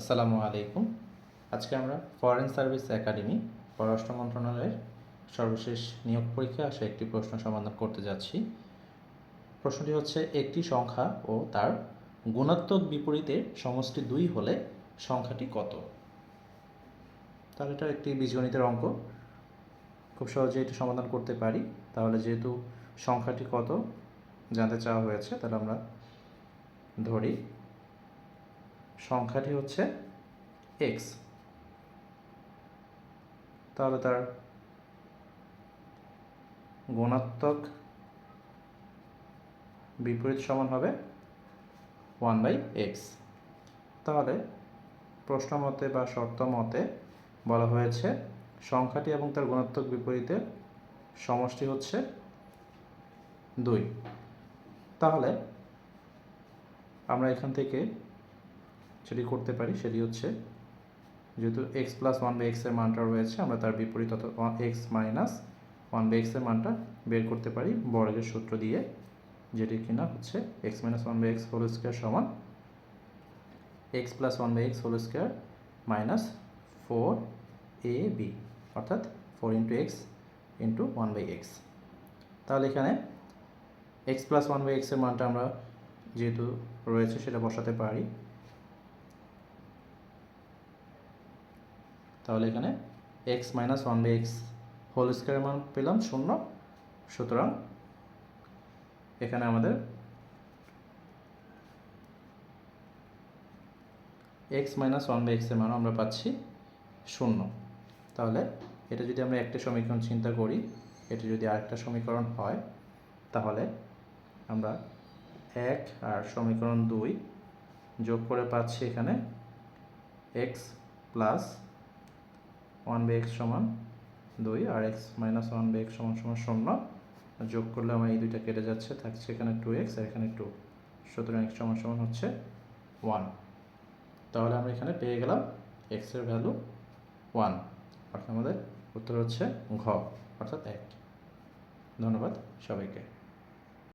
আসসালামু আলাইকুম। আজকে আমরা ফরেন সার্ভিস একাডেমি পররাষ্ট্র মন্ত্রণালয়ের সর্বশেষ নিয়োগ পরীক্ষা আসা একটি প্রশ্ন সমাধান করতে যাচ্ছি। প্রশ্নটি হচ্ছে, একটি সংখ্যা ও তার গুণাত্মক বিপরীতের সমষ্টি দুই হলে সংখ্যাটি কত? তাহলে এটা একটি বীজগণিতের অঙ্ক। খুব সহজে এটি সমাধান করতে পারি। তাহলে যেহেতু সংখ্যাটি কত জানতে চাওয়া হয়েছে, তাহলে আমরা ধরি সংখ্যাটি হচ্ছে এক্স তাহলে তার গুণাত্মক বিপরীত সমান হবে ওয়ান বাই এক্স তাহলে প্রশ্ন মতে বা শর্ত মতে বলা হয়েছে সংখ্যাটি এবং তার গুণাত্মক বিপরীতের সমষ্টি হচ্ছে দুই। তাহলে আমরা এখান থেকে যেটি করতে পারি সেটি হচ্ছে যেহেতু এক্স প্লাস ওয়ান বাই এক্সের মানটা রয়েছে, আমরা তার বিপরীত অর্থাৎ এক্স মাইনাস ওয়ান বাই এক্সের মানটা বের করতে পারি বর্গের সূত্র দিয়ে, যেটি কিনা হচ্ছে x minus one by x whole square সমান x plus one by x whole square minus four a b অর্থাৎ four into x into one by x তাহলে এখানে এক্স প্লাস ওয়ান বাই এক্সের মানটা আমরা যেহেতু রয়েছে সেটা বসাতে পারি তাহলে এখানে x minus one by x whole স্কোয়ারের মান পেলাম শূন্য। সুতরাং এখানে আমাদের এক্স মাইনাস ওয়ান বাই এক্সের মানও আমরা পাচ্ছি শূন্য। তাহলে এটা যদি আমরা একটা সমীকরণ চিন্তা করি, এটি যদি আরেকটা সমীকরণ হয়, তাহলে আমরা এক আর সমীকরণ দুই যোগ করে পাচ্ছি এখানে x plus one by x সমান দুই আর x minus one by x সমান সমান শূন্য। যোগ করলে আমার এই দুইটা কেটে যাচ্ছে, থাকছে এখানে টু এক্স আর এখানে টু সুতরাং এক্স সমান সমান হচ্ছে ওয়ান তাহলে আমরা এখানে পেয়ে গেলাম এক্সের ভ্যালু ওয়ান অর্থাৎ আমাদের উত্তর হচ্ছে ঘ, অর্থাৎ এক। ধন্যবাদ সবাইকে।